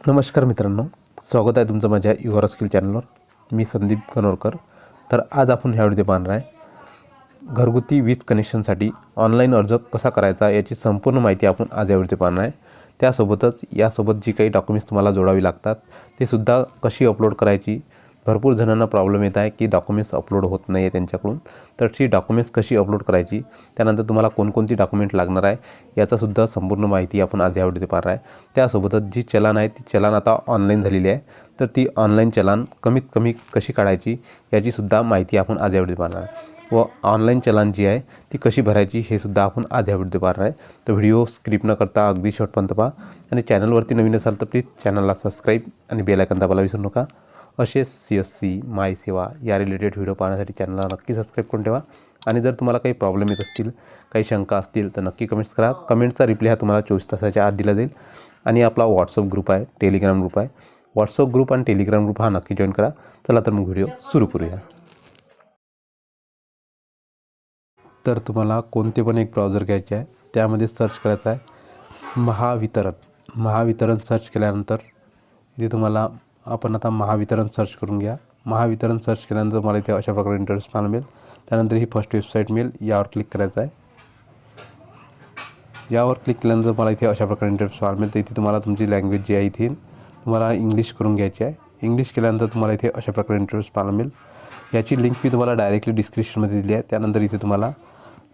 नमस्कार मित्रांनो स्वागत आहे तुमचं माझ्या युवर स्किल चॅनलवर. मी संदीप कनोरकर. तर आज आपण ह्या व्हिडिओ पाहणार आहे घरगुती वीज कनेक्शनसाठी ऑनलाईन अर्ज कसा करायचा याची संपूर्ण माहिती आपण आज या व्हिडिओ पाहणार आहे. त्यासोबतच यासोबत जी काही डॉक्युमेंट्स तुम्हाला जोडावी लागतात ते सुद्धा कशी अपलोड करायची भरपूर जणांना प्रॉब्लेम येत आहे की डॉक्युमेंट्स अपलोड होत नाही आहे त्यांच्याकडून. तर ती डॉक्युमेंट्स कशी अपलोड करायची? त्यानंतर तुम्हाला कोणकोणती डॉक्युमेंट लागणार आहे? याचासुद्धा संपूर्ण माहिती आपण आज या व्हिडिओ पाहणार आहे. त्यासोबतच जी चलान आहे ती चलान आता ऑनलाईन झालेली आहे. तर ती ऑनलाईन चलान कमीत कमी कशी काढायची याचीसुद्धा माहिती आपण आज या व्हिडिओ पाहणार आहे. व ऑनलाईन चलान जी आहे ती कशी भरायची हे सुद्धा आपण आज या व्हिडिओ पाहणार आहे. तर व्हिडिओ स्क्रिप्ट न करता अगदी शॉर्टपर्यंत पहा. आणि चॅनलवरती नवीन असाल तर प्लीज चॅनलला सबस्क्राईब आणि बेलायकन दाबायला विसरू नका. असेच सी एस सी माय सेवा या रिलेटेड व्हिडिओ पाहण्यासाठी चॅनलला नक्की सबस्क्राईब करून ठेवा. आणि जर तुम्हाला काही प्रॉब्लेम येत असतील काही शंका असतील तर नक्की कमेंट्स करा. कमेंटचा रिप्लाय हा तुम्हाला चोवीस तासाच्या आत दिला जाईल. आणि आपला व्हॉट्सअप ग्रुप आहे टेलिग्राम ग्रुप आहे. व्हॉट्सअप ग्रुप आणि टेलिग्राम ग्रुप हा नक्की जॉईन करा. चला तर मग व्हिडिओ सुरू करूया. तर तुम्हाला कोणते पण एक ब्राउझर घ्यायचे आहे त्यामध्ये सर्च करायचं आहे. महावितरण. महावितरण सर्च केल्यानंतर इथे तुम्हाला आपण आता महावितरण सर्च करून घ्या. महावितरण सर्च केल्यानंतर मला इथे अशा प्रकारे इंटरेस्ट पाहायला मिळेल. त्यानंतर ही फर्स्ट वेबसाईट मिळेल. यावर क्लिक करायचं आहे. यावर क्लिक केल्यानंतर मला इथे अशा प्रकारे इंटरेस्ट पाहायला मिळेल. तर इथे तुम्हाला तुमची लँग्वेज जी आहे इथे तुम्हाला इंग्लिश करून घ्यायची आहे. इंग्लिश केल्यानंतर तुम्हाला इथे अशा प्रकारे इंटरेस्ट पाहायला मिळेल. याची लिंक मी तुम्हाला डायरेक्टली डिस्क्रिप्शनमध्ये दिली आहे. त्यानंतर इथे तुम्हाला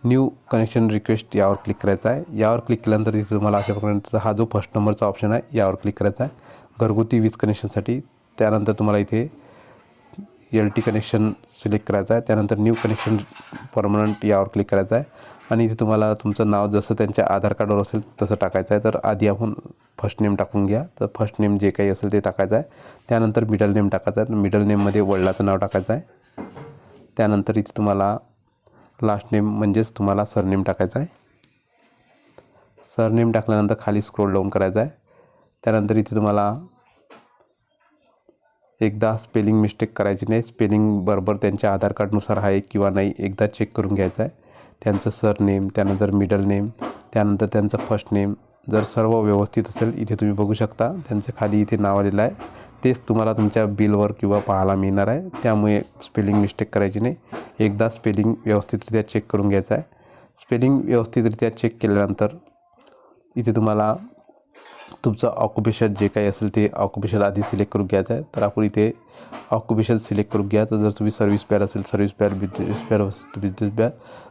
न्यू कनेक्शन रिक्वेस्ट यावर क्लिक करायचं आहे. यावर क्लिक केल्यानंतर इथे तुम्हाला अशा प्रकारे हा जो फर्स्ट नंबरचा ऑप्शन आहे यावर क्लिक करायचा आहे. घरगुती वीज कनेक्शनसाठी. त्यानंतर तुम्हाला इथे एल टी कनेक्शन सिलेक्ट करायचं आहे. त्यानंतर न्यू कनेक्शन परमनंट यावर क्लिक करायचं आहे. आणि इथे तुम्हाला तुमचं नाव जसं त्यांच्या आधार कार्डवर असेल तसं टाकायचं आहे. तर आधी आपण फर्स्ट नेम टाकून घ्या. तर फर्स्ट नेम जे काही असेल ते टाकायचं आहे. त्यानंतर मिडल नेम टाकायचं आहे. मिडल नेममध्ये वडिलाचं नाव टाकायचं आहे. त्यानंतर इथे तुम्हाला लास्ट नेम म्हणजेच तुम्हाला सरनेम टाकायचं आहे. सरनेम टाकल्यानंतर खाली स्क्रोल डाऊन करायचं आहे. त्यानंतर इथे तुम्हाला एकदा स्पेलिंग मिस्टेक करायची नाही. स्पेलिंग बरोबर त्यांच्या आधार कार्डनुसार आहे किंवा नाही एकदा चेक करून घ्यायचं आहे त्यांचं सरनेम त्यानंतर मिडल नेम त्यानंतर त्यांचं फर्स्ट नेम जर सर्व व्यवस्थित असेल इथे तुम्ही बघू शकता. त्यांचं खाली इथे नाव आलेलं आहे. तेच तुम्हाला तुमच्या बिलवर किंवा पाहायला मिळणार आहे. त्यामुळे स्पेलिंग मिस्टेक करायची नाही. एकदा स्पेलिंग व्यवस्थितरित्या चेक करून घ्यायचं आहे स्पेलिंग व्यवस्थितरित्या चेक केल्यानंतर इथे तुम्हाला तुमचं ऑक्युपेशन जे काही असेल ते ऑक्युपेशन आधी सिलेक्ट करून घ्यायचं आहे. तर आपण इथे ऑक्युपेशन सिलेक्ट करून घ्या. तर जर तुम्ही सर्व्हिस पॅर असेल सर्व्हिस पॅर बिझनेस पॅर बिझनेस पॅर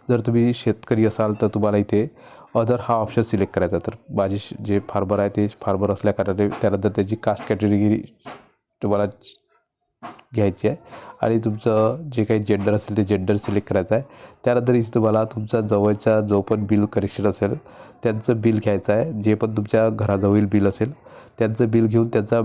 जर तुम्ही शेतकरी असाल तर तुम्हाला इथे अदर हा ऑप्शन सिलेक्ट करायचा तर माझे जे फार्मर आहे ते फार्मर असल्याकारणाने त्यानंतर त्याची कास्ट कॅटेगरी तुम्हाला घ्यायची आहे. आणि तुमचं जे काही जेंडर असेल ते जेंडर सिलेक्ट करायचं आहे. त्यानंतर इथे तुम्हाला तुमचा जवळचा जो पण बिल कनेक्शन असेल त्यांचं बिल घ्यायचं आहे. जे पण तुमच्या घराजवळील बिल असेल त्यांचं बिल घेऊन त्यांचा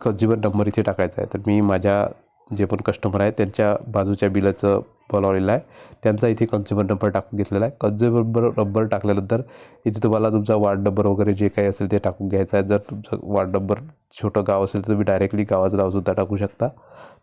कन्झ्युमर नंबर इथे टाकायचा आहे. तर मी माझ्या जे पण कस्टमर आहे त्यांच्या बाजूच्या बिलाचं बोलावलेलं आहे. त्यांचा इथे कन्झ्युमर नंबर टाकून घेतलेला आहे. कन्झ्युमर नंबर टाकल्यानंतर इथे तुम्हाला तुमचा वार्ड नंबर वगैरे जे काही असेल ते टाकून घ्यायचं आहे. जर तुमचं वार्ड नंबर छोटं गाव असेल तर तुम्ही डायरेक्टली गावाचं नावसुद्धा टाकू शकता.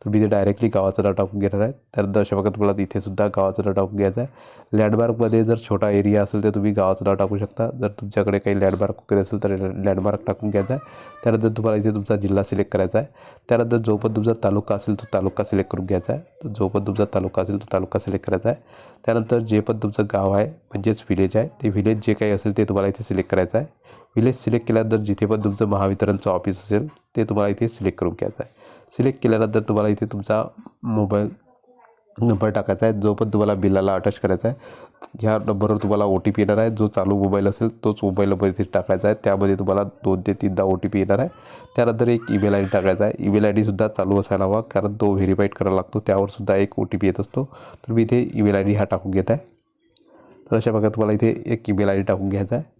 तर मी ते डायरेक्टली गावाचं नाव टाकून घेणार आहे. त्यानंतर अशा प्रकारे तुम्हाला इथेसुद्धा गावाचं नाव टाकून घ्यायचं आहे. लँडमार्कमध्ये जर छोटा एरिया असेल तर तुम्ही गावाचं नाव टाकू शकता. जर तुमच्याकडे काही लँडमार्क वगैरे असेल तर लँडमार्क टाकून घ्यायचा आहे. त्यानंतर तुम्हाला इथे तुमचा जिल्हा सिलेक्ट करायचा आहे. त्यानंतर जो पण तुमचा तालुका असेल तो तालुका सिलेक्ट करून घ्यायचा आहे. तर जो पण तुमचा तालुका असेल तो तालुका सिलेक्ट करायचा आहे. त्यानंतर जे पण तुमचं गाव आहे म्हणजेच विलेज आहे ते विलेज जे काही असेल ते तुम्हाला इथे सिलेक्ट करायचं आहे. विलेज सिलेक्ट केल्यानंतर जिथे पण तुमचं महावितरणचं ऑफिस असेल ते तुम्हाला इथे सिलेक्ट करून घ्यायचं आहे. सिलेक्ट केल्यानंतर तुम्हाला इथे तुमचा मोबाईल नंबर टाकायचा आहे जो पण तुम्हाला बिलाला अटॅच करायचा आहे. ह्या नंबरवर तुम्हाला ओ टी पी येणार आहे. जो चालू मोबाईल असेल तोच मोबाईल नंबर इथे टाकायचा आहे. त्यामध्ये तुम्हाला दोन ते तीनदा ओ टी पी येणार आहे. त्यानंतर एक ईमेल आय डी टाकायचा आहे. ईमेल आय डीसुद्धा चालू असायला हवा कारण तो व्हेरीफाईड करावा लागतो. त्यावरसुद्धा एक ओ टी पी येत असतो. तर मी इथे ईमेल आय डी हा टाकून घेत आहे. तर अशा प्रकारे तुम्हाला इथे एक ईमेल आय डी टाकून घ्यायचा आहे.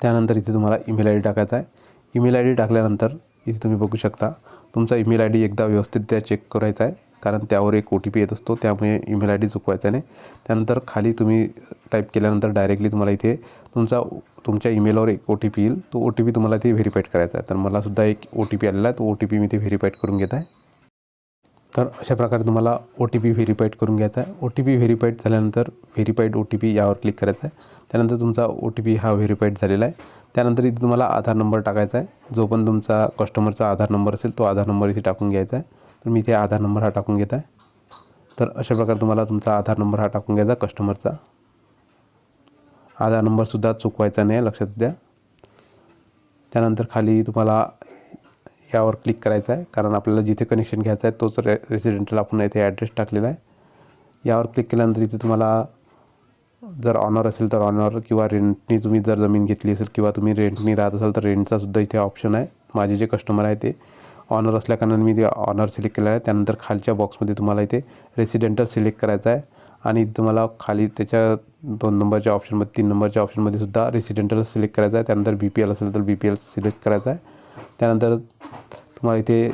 त्यानंतर इथे तुम्हाला ईमेल आय डी टाकायचा आहे. ईमेल आय डी टाकल्यानंतर इथे तुम्ही बघू शकता तुमचा ईमेल आय डी एकदा व्यवस्थित त्या चेक करायचा आहे कारण त्यावर एक ओ टी पी येत असतो त्यामुळे ईमेल आय डी चुकवायचा नाही. त्यानंतर खाली तुम्ही टाईप केल्यानंतर डायरेक्टली तुम्हाला इथे तुमचा तुमच्या ईमेलवर एक ओ टी पी येईल. तो ओ टी पी तुम्हाला इथे व्हेरीफाईड करायचा आहे. तर मलासुद्धा एक ओ टी पी आलेला आहे. तो ओ टी पी मी इथे व्हेरीफाईड करून घेत आहे. तर अशा प्रकारे तुम्हाला ओ टी पी व्हेरीफाईड करून घ्यायचा आहे. ओ टी पी व्हेरीफाईड झाल्यानंतर व्हेरीफाईड ओ टी पी यावर क्लिक करायचा आहे. त्यानंतर तुमचा ओ टी पी हा व्हेरीफाईड झालेला आहे. त्यानंतर इथे तुम्हाला आधार नंबर टाकायचा आहे. जो पण तुमचा कस्टमरचा आधार नंबर असेल तो आधार नंबर इथे टाकून घ्यायचा आहे. तर मी इथे आधार नंबर हा टाकून घेत आहे. तर अशा प्रकारे तुम्हाला तुमचा आधार नंबर हा टाकून घ्यायचा कस्टमरचा आधार नंबरसुद्धा चुकवायचा नाही लक्षात द्या. त्यानंतर खाली तुम्हाला यावर क्लिक करायचं आहे. कारण आपल्याला जिथे कनेक्शन घ्यायचं आहे तोच रे रेसिडेंटल आपण इथे ॲड्रेस टाकलेला आहे. यावर क्लिक केल्यानंतर इथे तुम्हाला जर ऑनर असेल तर ऑनर किंवा रेंटनी तुम्ही जर जमीन घेतली असेल किंवा तुम्ही रेंटनी राहत असाल तर रेंटचासुद्धा इथे ऑप्शन आहे. माझे जे कस्टमर आहे ते ऑनर असल्याकारणाने मी ते ऑनर सिलेक्ट केलेलं आहे. त्यानंतर खालच्या बॉक्समध्ये तुम्हाला इथे रेसिडेंटल सिलेक्ट करायचं आहे. आणि इथे तुम्हाला खाली त्याच्या दोन नंबरच्या ऑप्शनमध्ये तीन नंबरच्या ऑप्शनमध्ये सुद्धा रेसिडेंटल सिलेक्ट करायचं आहे. त्यानंतर बी पी एल असेल तर बी पी एल सिलेक्ट करायचं आहे. त्यानंतर तुम्हाला इथे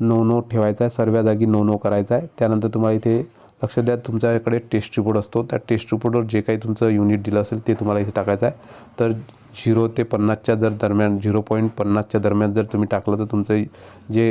नो नो ठेवायचा आहे. सर्व जागी नो नो करायचा आहे. त्यानंतर तुम्हाला इथे लक्ष द्या तुमच्याकडे टेस्ट रिपोर्ट असतो. त्या टेस्ट रिपोर्टवर जे काही तुमचं युनिट दिलं असेल ते तुम्हाला इथे टाकायचं आहे. तर झिरो ते पन्नासच्या जर दरम्यान झिरो पॉईंट पन्नासच्या दरम्यान जर तुम्ही टाकलं तर तुमचं जे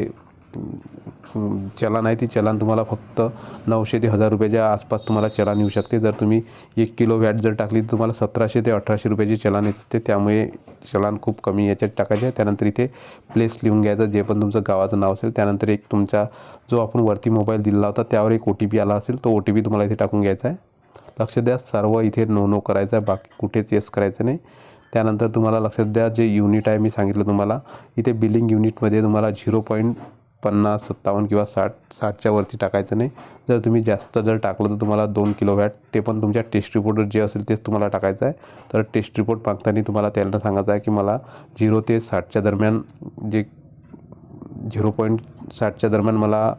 चलन आहे ती चलन तुम्हाला फक्त नऊशे ते हजार रुपयाच्या आसपास तुम्हाला चलन येऊ शकते. जर तुम्ही एक किलो वॅट जर टाकली तर तुम्हाला सतराशे ते अठराशे रुपयाची चलन येत असते. त्यामुळे चलन खूप कमी याच्यात टाकायचे. आहे त्यानंतर इथे प्लेस लिहून घ्यायचं. जे पण तुमचं गावाचं नाव असेल त्यानंतर एक तुमचा जो आपण वरती मोबाईल दिला होता त्यावर एक ओ टी पी आला असेल तो ओ टी पी तुम्हाला इथे टाकून घ्यायचा आहे. लक्ष द्या सर्व इथे नो नो करायचं आहे. बाकी कुठेच येस करायचं नाही. त्यानंतर तुम्हाला लक्षात द्या जे युनिट आहे मी सांगितलं तुम्हाला इथे बिलिंग युनिटमध्ये तुम्हाला झिरो पॉईंट पन्नास सत्तावन्न किंवा साठ साठच्या वरती टाकायचं नाही. जर तुम्ही जास्त जर टाकलं तर तुम्हाला दोन किलो वॅट ते पण तुमच्या टेस्ट रिपोर्टवर जे असेल तेच तुम्हाला टाकायचं आहे. तर टेस्ट रिपोर्ट मागताना तुम्हाला त्यांना सांगायचं आहे की मला झिरो ते साठच्या दरम्यान जे झिरो पॉईंट साठच्या दरम्यान मला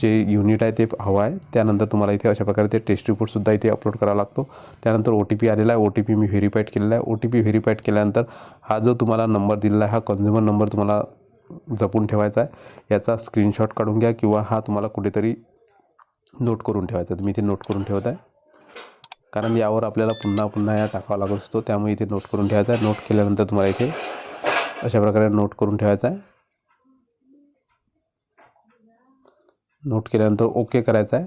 जे युनिट आहे ते हवं आहे. त्यानंतर तुम्हाला इथे अशा प्रकारे ते टेस्ट रिपोर्टसुद्धा इथे अपलोड करावा लागतो. त्यानंतर ओ टी पी आलेला आहे. ओ टी पी मी व्हेरीफाईड केलेला आहे. ओ टी पी व्हेरीफाईड केल्यानंतर हा जो तुम्हाला नंबर दिलेला आहे हा कन्झ्युमर नंबर तुम्हाला जपून ठेवायचा आहे. याचा स्क्रीनशॉट काढून घ्या किंवा हा तुम्हाला कुठेतरी नोट करून ठेवायचा आहे. मी इथे नोट करून ठेवत आहे. कारण यावर आपल्याला पुन्हा पुन्हा या टाकावा लागत असतो. त्यामुळे इथे नोट करून ठेवायचा आहे. नोट केल्यानंतर तुम्हाला इथे अशा प्रकारे नोट करून ठेवायचा आहे. नोट केल्यानंतर ओके करायचं आहे.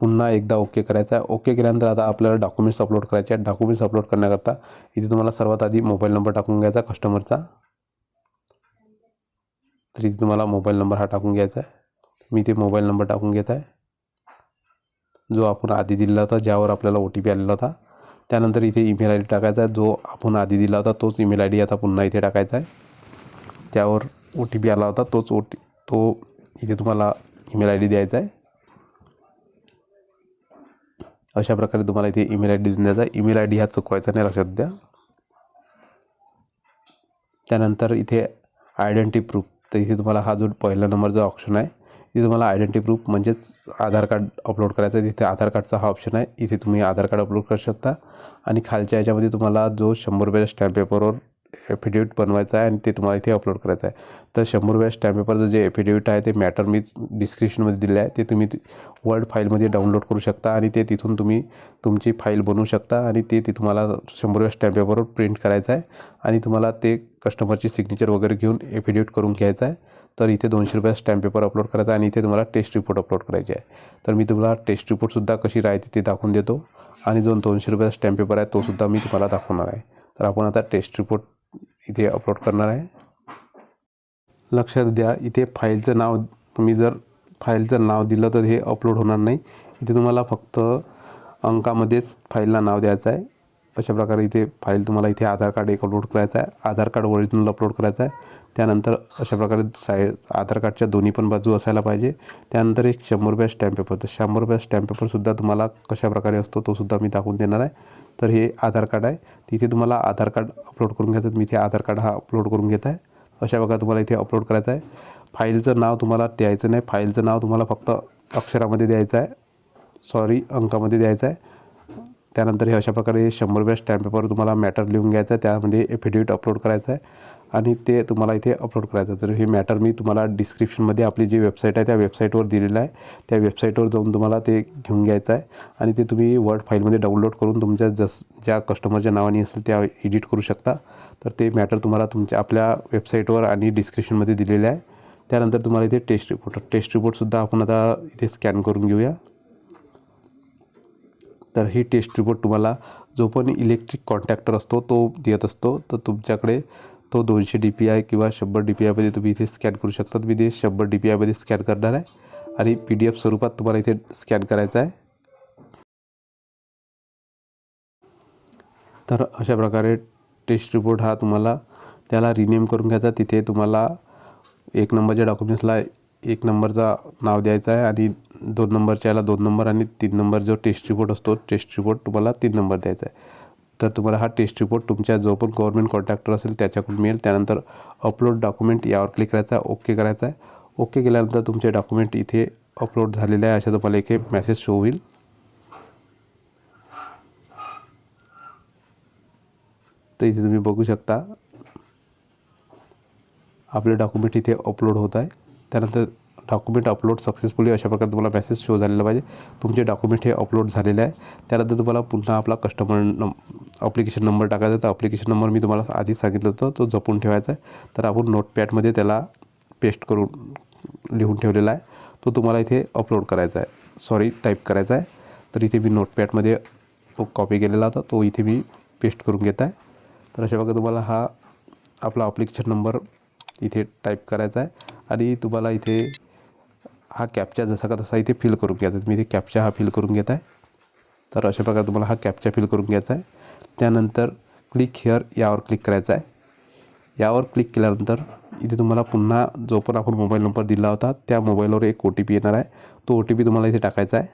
पुन्हा एकदा ओके करायचं आहे. ओके केल्यानंतर आता आपल्याला डॉक्युमेंट्स अपलोड करायचे आहेत. डॉक्युमेंट्स अपलोड करण्याकरता इथे तुम्हाला सर्वात आधी मोबाईल नंबर टाकून घ्यायचा कस्टमरचा तर इथे तुम्हाला मोबाईल नंबर हा टाकून घ्यायचा आहे. मी ते मोबाईल नंबर टाकून घेत आहे. जो आपण आधी दिलेला होता ज्यावर आपल्याला ओ टी पी आलेला होता त्यानंतर इथे ईमेल आय डी टाकायचा आहे. जो आपण आधी दिला होता तोच ईमेल आय डी आता पुन्हा इथे टाकायचा आहे. त्यावर ओ टी पी आला होता तोच ओ टी तो इथे तुम्हाला ईमेल आय डी द्यायचा आहे. अशा प्रकारे तुम्हाला इथे ईमेल आय डी देऊन द्यायचा ईमेल आय डी हा चुकवायचा नाही लक्षात द्या. त्यानंतर इथे आयडेंटिटी प्रूफ तर इथे तुम्हाला हा जो पहिला नंबरचा ऑप्शन आहे इथे तुम्हाला आयडेंटी प्रूफ म्हणजेच आधार कार्ड अपलोड करायचं आहे. तिथे आधार कार्डचा हा ऑप्शन आहे. इथे तुम्ही आधार कार्ड अपलोड करू शकता. आणि खालच्या याच्यामध्ये तुम्हाला जो शंभर रुपयाच्या स्टॅम्प पेपरवर एफिडेविट बनवायचा आहे आणि ते तुम्हाला इथे अपलोड करायचं आहे. तर शंभर रुपया स्टॅम्प पेपरचं जे एफिडेविट आहे ते मॅटर मी डिस्क्रिप्शनमध्ये दिलं आहे. ते तुम्ही वर्ड फाईलमध्ये डाउनलोड करू शकता आणि ते तिथून तुम्ही तुमची फाईल बनवू शकता आणि ते ती तुम्हाला शंभर रुपया स्टॅम्प पेपरवर प्रिंट करायचं आहे. आणि तुम्हाला ते कस्टमरची सिग्नेचर वगैरे घेऊन एफिडेविट करून घ्यायचं आहे. तर इथे दोनशे रुपया स्टॅम्प पेपर अपलोड करायचा आणि इथे तुम्हाला टेस्ट रिपोर्ट अपलोड करायची आहे. तर मी तुम्हाला टेस्ट रिपोर्टसुद्धा कशी राहते ते दाखवून देतो. आणि जो दोनशे रुपयाचा स्टॅम्प पेपर आहे तोसुद्धा मी तुम्हाला दाखवणार आहे. तर आपण आता टेस्ट रिपोर्ट इथे अपलोड करणार आहे. लक्षात द्या इथे फाईलचं नाव तुम्ही जर फाईलचं नाव दिलं तर हे अपलोड होणार नाही. इथे तुम्हाला फक्त अंकामध्येच फाईलला नाव द्यायचं आहे. अशा प्रकारे इथे फाईल तुम्हाला इथे आधार कार्ड एक अपलोड करायचं आहे. आधार कार्ड ओरिजिनल अपलोड करायचं आहे. त्यानंतर अशा प्रकारे साईड आधार कार्डच्या दोन्ही पण बाजू असायला पाहिजे. त्यानंतर एक शंभर रुपया स्टॅम्प पेपर तर शंभर रुपया स्टॅम्प पेपरसुद्धा तुम्हाला कशा प्रकारे असतो तो सुद्धा मी दाखवून देणार आहे. तर हे आधार कार्ड आहे. तिथे तुम्हाला आधार कार्ड अपलोड करून घ्यायचं मी इथे आधार कार्ड हा अपलोड करून घेत आहे. अशा प्रकारे तुम्हाला इथे अपलोड करायचं आहे. फाईलचं नाव तुम्हाला द्यायचं नाही. फाईलचं नाव तुम्हाला फक्त अक्षरामध्ये द्यायचं आहे. सॉरी अंकामध्ये द्यायचं आहे. त्यानंतर हे अशा प्रकारे शंभर रुपया स्टॅम्प पेपर तुम्हाला मॅटर लिहून घ्यायचं आहे. त्यामध्ये एफिडेविट अपलोड करायचं आहे. आणि ते तुम्हाला इथे अपलोड करायचं. तर हे मॅटर मी तुम्हाला डिस्क्रिप्शनमध्ये आपली जी वेबसाईट आहे त्या वेबसाईटवर दिलेलं आहे. त्या वेबसाईटवर जाऊन तुम्हाला ते घेऊन घ्यायचं आहे. आणि ते तुम्ही वर्ड फाईलमध्ये डाउनलोड करून तुमच्या जस ज्या कस्टमरच्या नावाने असेल त्या एडिट करू शकता. तर ते मॅटर तुम्हाला तुमच्या आपल्या वेबसाईटवर आणि डिस्क्रिप्शनमध्ये दिलेलं आहे. त्यानंतर तुम्हाला इथे टेस्ट रिपोर्ट टेस्ट रिपोर्टसुद्धा आपण आता इथे स्कॅन करून घेऊया. तर ही टेस्ट रिपोर्ट तुम्हाला जो पण इलेक्ट्रिक कॉन्टॅक्टर असतो तो देत असतो. तर तुमच्याकडे तो दोनशे डी पी आय किंवा शंभर डी पी आयमध्ये तुम्ही इथे स्कॅन करू शकता मी ते शंभर डी पी आयमध्ये स्कॅन करणार आहे. आणि पी डी एफ स्वरूपात तुम्हाला इथे स्कॅन करायचं आहे. तर अशा प्रकारे टेस्ट रिपोर्ट हा तुम्हाला त्याला रिनेम करून घ्यायचा. तिथे तुम्हाला एक नंबरच्या डॉक्युमेंट्सला एक नंबरचा नाव द्यायचं आहे आणि दोन नंबरच्या याला दोन नंबर आणि तीन नंबर जो टेस्ट रिपोर्ट असतो टेस्ट रिपोर्ट तुम्हाला तीन नंबर द्यायचा आहे. तर तुम्हाला हा टेस्ट रिपोर्ट तुमच्या जो पण गव्हर्मेंट कॉन्ट्रॅक्टर असेल त्याच्याकडून मिळेल. त्यानंतर अपलोड डॉक्युमेंट यावर क्लिक करायचा आहे ओके करायचा आहे. ओके केल्यानंतर तुमचे डॉक्युमेंट इथे अपलोड झालेले आहे अशा तुम्हाला एक मेसेज शो होईल. तर इथे तुम्ही बघू शकता आपले डॉक्युमेंट इथे अपलोड होत आहे. त्यानंतर डॉक्युमेंट अपलोड सक्सेसफुली अशा प्रकारे तुम्हाला मेसेज शो झालेला पाहिजे. तुमचे डॉक्युमेंट हे अपलोड झालेले आहे. त्यानंतर तुम्हाला पुन्हा आपला कस्टमर अप्लिकेशन नंबर टाकायचा तर अप्लिकेशन नंबर मी तुम्हाला आधीच सांगितलं होतं तो जपून ठेवायचा आहे. तर आपण नोटपॅडमध्ये त्याला पेस्ट करून लिहून ठेवलेला आहे. तो तुम्हाला इथे अपलोड करायचा आहे. सॉरी टाईप करायचा आहे. तर इथे मी नोटपॅडमध्ये तो कॉपी केलेला होता तो इथे मी पेस्ट करून घेत आहे. तर अशा प्रकारे तुम्हाला हा आपला अप्लिकेशन नंबर इथे टाईप करायचा आहे. आणि तुम्हाला इथे हा कॅपचा जसा का तसा इथे फिल करून घ्यायचा आहे. मी इथे कॅपचा हा फिल करून घेत आहे. तर अशा प्रकारे तुम्हाला हा कॅप्चा फिल करून घ्यायचा आहे. त्यानंतर क्लिक हिअर यावर क्लिक करायचं आहे. यावर क्लिक केल्यानंतर इथे तुम्हाला पुन्हा जो पण आपण मोबाईल नंबर दिला होता त्या मोबाईलवर एक ओ टी पी येणार आहे. तो ओ टी पी तुम्हाला इथे टाकायचा आहे.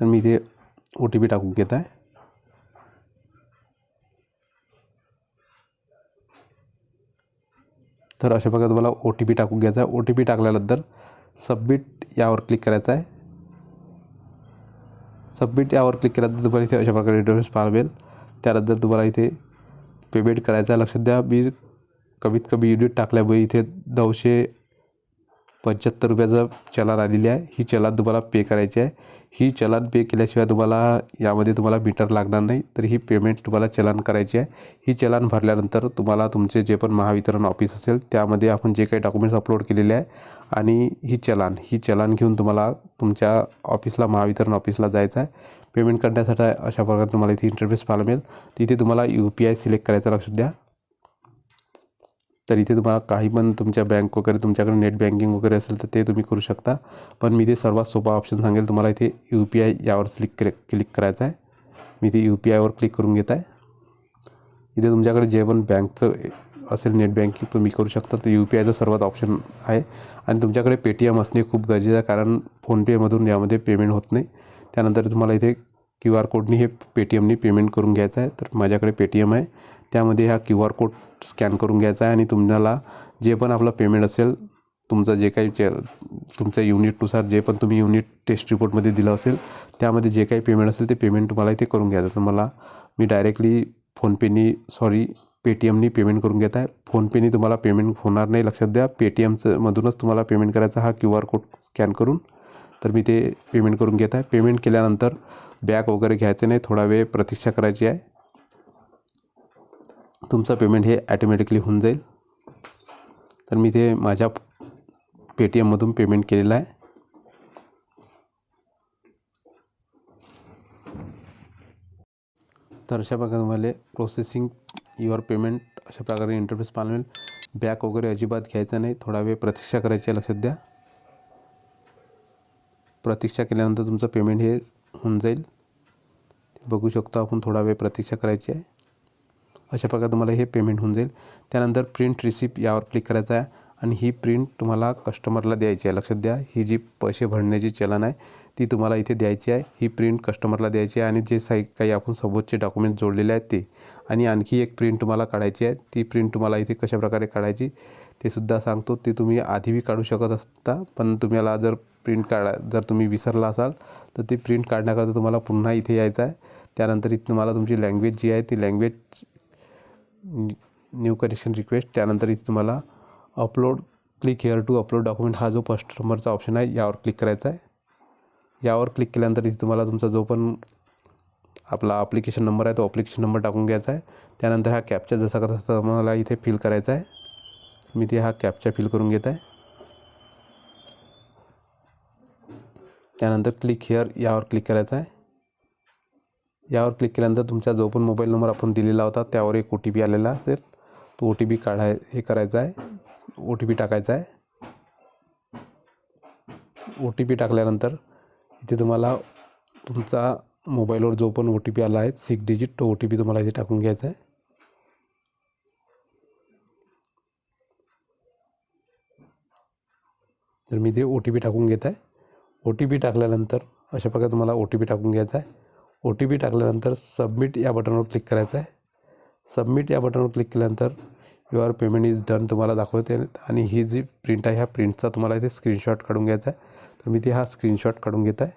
तर मी इथे ओ टी पी टाकून घेत आहे. तर अशा प्रकारे तुम्हाला ओ टी पी टाकून घ्यायचा आहे. ओ टी पी टाकल्यानंतर सबमिट यावर क्लिक करायचं आहे. सबमिट यावर क्लिक केल्यानंतर तुम्हाला इथे अशा प्रकारे इंटरफेस पाहायला मिळेल. त्यानंतर तुम्हाला इथे पेमेंट करायचं आहे. लक्षात द्या मी कमीत कमी युनिट टाकल्यामुळे इथे नऊशे पंच्याहत्तर रुपयाचं चलान आलेली आहे ही चलान तुम्हाला पे करायची आहे. ही चलान पे केल्याशिवाय तुम्हाला यामध्ये तुम्हाला मीटर लागणार नाही तर ही पेमेंट तुम्हाला चलान करायची आहे. ही चलान भरल्यानंतर तुम्हाला तुमचे जे पण महावितरण ऑफिस असेल त्यामध्ये आपण जे काही डॉक्युमेंट्स अपलोड केलेले आहे आणि ही चलान ही चलान घेऊन तुम्हाला तुमच्या ऑफिसला महावितरण ऑफिसला जायचं आहे. पेमेंट करण्यासाठी अशा प्रकारे तुम्हाला इथे इंटरफेस पाहायला मिळेल. तिथे तुम्हाला यू पी आय सिलेक्ट करायचं लक्षात द्या तर इथे तुम्हाला काही पण तुमच्या बँक वगैरे तुमच्याकडे नेट बँकिंग वगैरे असेल तर ते तुम्ही करू शकता. पण मी ते सर्वात सोपा ऑप्शन सांगेल. तुम्हाला इथे यू पी आय यावर क्लिक क्लिक क्लिक करायचं आहे. मी ते यू पी आयवर क्लिक करून घेत आहे. इथे तुमच्याकडे जे पण बँकचं असेल नेट बँकिंग तुम्ही करू शकता. तर यू पी आयचं सर्वात ऑप्शन आहे. आणि तुमच्याकडे पेटीएम असणे खूप गरजेचं आहे. कारण फोनपेमधून यामध्ये पेमेंट होत नाही. त्यानंतर तुम्हाला इथे क्यू आर कोडनी हे पेटीएमनी पेमेंट करून घ्यायचं आहे. तर माझ्याकडे पेटीएम आहे. त्यामध्ये हा क्यू आर कोड स्कॅन करून घ्यायचा आहे आणि तुम्हाला जे पण आपलं पेमेंट असेल तुमचं जे काही चे तुमच्या युनिटनुसार जे पण तुम्ही युनिट टेस्ट रिपोर्टमध्ये दिलं असेल त्यामध्ये जे काही पेमेंट असेल ते पेमेंट तुम्हाला इथे करून घ्यायचं तर मला मी डायरेक्टली फोनपेनी सॉरी पेटीएमनी पेमेंट करून घेत आहे. फोनपेनी तुम्हाला पेमेंट होणार नाही लक्षात द्या. पेटीएमचं मधूनच तुम्हाला पेमेंट करायचा हा क्यू आर कोड स्कॅन करून तर मी ते पेमेंट करून घेत आहे. पेमेंट केल्यानंतर बॅग वगैरे घ्यायचं नाही थोडा वेळ प्रतीक्षा करायची आहे. तुमचं पेमेंट हे ॲटोमॅटिकली होऊन जाईल. तर मी ते माझ्या पेटीएममधून पेमेंट केलेलं आहे. तर अशा प्रकारे तुम्हाला प्रोसेसिंग युअर पेमेंट अशा प्रकारे इंटरफेस पाहायला मिळेल. बॅक वगैरे अजिबात घ्यायचा नाही. थोडा वेळ प्रतीक्षा करायची आहे लक्षात द्या. प्रतीक्षा केल्यानंतर तुमचं पेमेंट हे होऊन जाईल. बघू शकतो आपण थोडा वेळ प्रतीक्षा करायची आहे. अशा प्रकारे तुम्हाला हे पेमेंट होऊन जाईल. त्यानंतर प्रिंट रिसिप्ट यावर क्लिक करायचं आहे आणि ही प्रिंट तुम्हाला कस्टमरला द्यायची आहे. लक्षात द्या ही जी पैसे भरण्याची चलन आहे ती तुम्हाला इथे द्यायची आहे. ही प्रिंट कस्टमरला द्यायची आहे आणि जे साई काही आपण सोबतचे डॉक्युमेंट जोडलेले आहेत ते. आणि आणखी एक प्रिंट तुम्हाला काढायची आहे. ती प्रिंट तुम्हाला इथे कशाप्रकारे काढायची ते सुद्धा सांगतो. ते तुम्ही आधी बी काढू शकत असता पण तुम्हाला जर प्रिंट काढा जर तुम्ही विसरला असाल तर ती प्रिंट काढण्याकरता तुम्हाला पुन्हा इथे यायचं आहे. त्यानंतर इथे तुम्हाला तुमची लँग्वेज जी आहे ती लँग्वेज न्यू कनेक्शन रिक्वेस्ट त्यानंतर इथे तुम्हाला upload click here to upload document हा जो फर्स्ट नंबरचा ऑप्शन आहे यावर क्लिक करायचा आहे. यावर क्लिक केल्यानंतर इथे तुम्हाला तुमचा जो पण आपला अप्लिकेशन नंबर आहे तो ॲप्लिकेशन नंबर टाकून घ्यायचा आहे. त्यानंतर हा कॅप्चा जसा का तसा तुम्हाला इथे फिल करायचा आहे. मी ते हा कॅपचा फिल करून घेत आहे. त्यानंतर क्लिक हेअर यावर क्लिक करायचं आहे. यावर क्लिक केल्यानंतर तुमचा जो पण मोबाईल नंबर आपण दिलेला होता त्यावर एक ओ टी पी आलेला असेल. तो ओ टी पी काढाय हे करायचा आहे. ओ टी पी टाकायचा आहे. ओ टी पी टाकल्यानंतर इथे तुम्हाला तुमचा मोबाईलवर जो पण ओ टी पी आला आहे सिक्स डिजिट तो ओ टी पी तुम्हाला इथे टाकून घ्यायचा आहे. तर मी ते ओ टी पी टाकून घेत आहे. ओ टी पी टाकल्यानंतर अशा प्रकारे तुम्हाला ओ टी पी टाकून घ्यायचा आहे. ओ टी पी टाकल्यानंतर सबमिट या बटनवर क्लिक करायचं आहे. सबमिट या बटनवर क्लिक केल्यानंतर युअर पेमेंट इज डन तुम्हाला दाखवते आणि ही जी प्रिंट आहे ह्या प्रिंटचा तुम्हाला इथे स्क्रीनशॉट काढून घ्यायचा आहे. तर मी ते हा स्क्रीनशॉट काढून घेत आहे.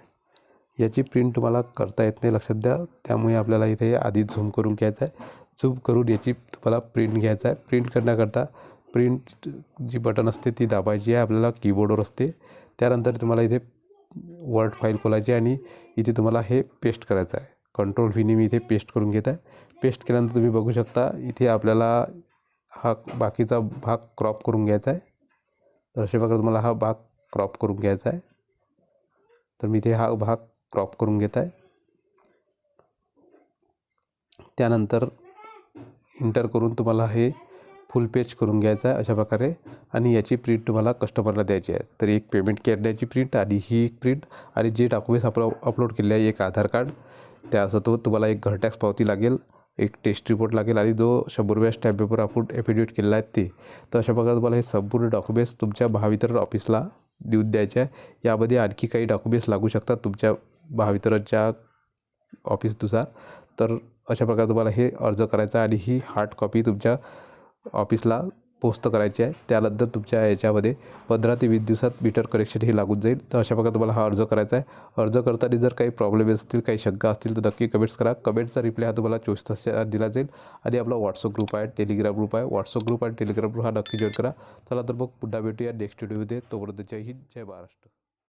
याची प्रिंट तुम्हाला करता येत नाही लक्षात द्या. त्यामुळे आपल्याला इथे आधी झूम करून घ्यायचं आहे. झूम करून याची तुम्हाला प्रिंट घ्यायचा आहे. प्रिंट करण्याकरता प्रिंट जी बटन असते ती दाबायची आहे. आपल्याला कीबोर्डवर असते. त्यानंतर तुम्हाला इथे वर्ड फाईल खोलायची आणि इथे तुम्हाला हे पेस्ट करायचं आहे. कंट्रोल व्हीने मी इथे पेस्ट करून घेत आहे. पेस्ट केल्यानंतर तुम्ही बघू शकता इथे आपल्याला हा बाकीचा भाग क्रॉप करून घ्यायचा आहे. तर अशा प्रकारे तुम्हाला हा भाग क्रॉप करून घ्यायचा आहे. तर मी इथे हा भाग क्रॉप करून घेत आहे. त्यानंतर इंटर करून तुम्हाला हे फुल पेज करून घ्यायचा आहे अशा प्रकारे. आणि याची प्रिंट तुम्हाला कस्टमरला द्यायची आहे. तर एक पेमेंट करण्याची प्रिंट आणि ही एक प्रिंट आणि जे डॉक्युमेंट्स आपण अपलोड केले आहे एक आधार कार्ड. त्यासोबत तुम्हाला एक घर टॅक्स पावती लागेल एक टेस्ट रिपोर्ट लागेल आणि जो शंभर रुपया स्टॅम्प पेपर आपण ॲफिडेविट केलेला आहे ते. तर अशा प्रकारे तुम्हाला हे संपूर्ण डॉक्युमेंट्स तुमच्या महावितरण ऑफिसला देऊन द्यायचे आहे. यामध्ये आणखी काही डॉक्युमेंट्स लागू शकतात तुमच्या महावितरणच्या ऑफिसनुसार तर अशा प्रकारे तुम्हाला हे अर्ज करायचा आहे आणि ही हार्ड कॉपी तुमच्या ऑफिसला पोस्ट करायची आहे. त्यानंतर तुमच्या याच्यामध्ये पंधरा ते वीस दिवसात मीटर कनेक्शन हे लागून जाईल. तर अशा प्रकारे तुम्हाला हा अर्ज करायचा आहे. अर्ज करताना जर काही प्रॉब्लेम असतील काही शंका असतील तर नक्की कमेंट्स करा. कमेंटचा रिप्लाय हा तुम्हाला चोवीस तासात दिला जाईल. आणि आपला व्हॉट्सअप ग्रुप आहे टेलिग्राम ग्रुप आहे. व्हॉट्सअप ग्रुप आणि टेलिग्राम ग्रुप हा नक्की जॉईन करा. चला तर मग पुन्हा भेटूया नेक्स्ट व्हिडिओमध्ये तोपर्यंत जय हिंद जय महाराष्ट्र.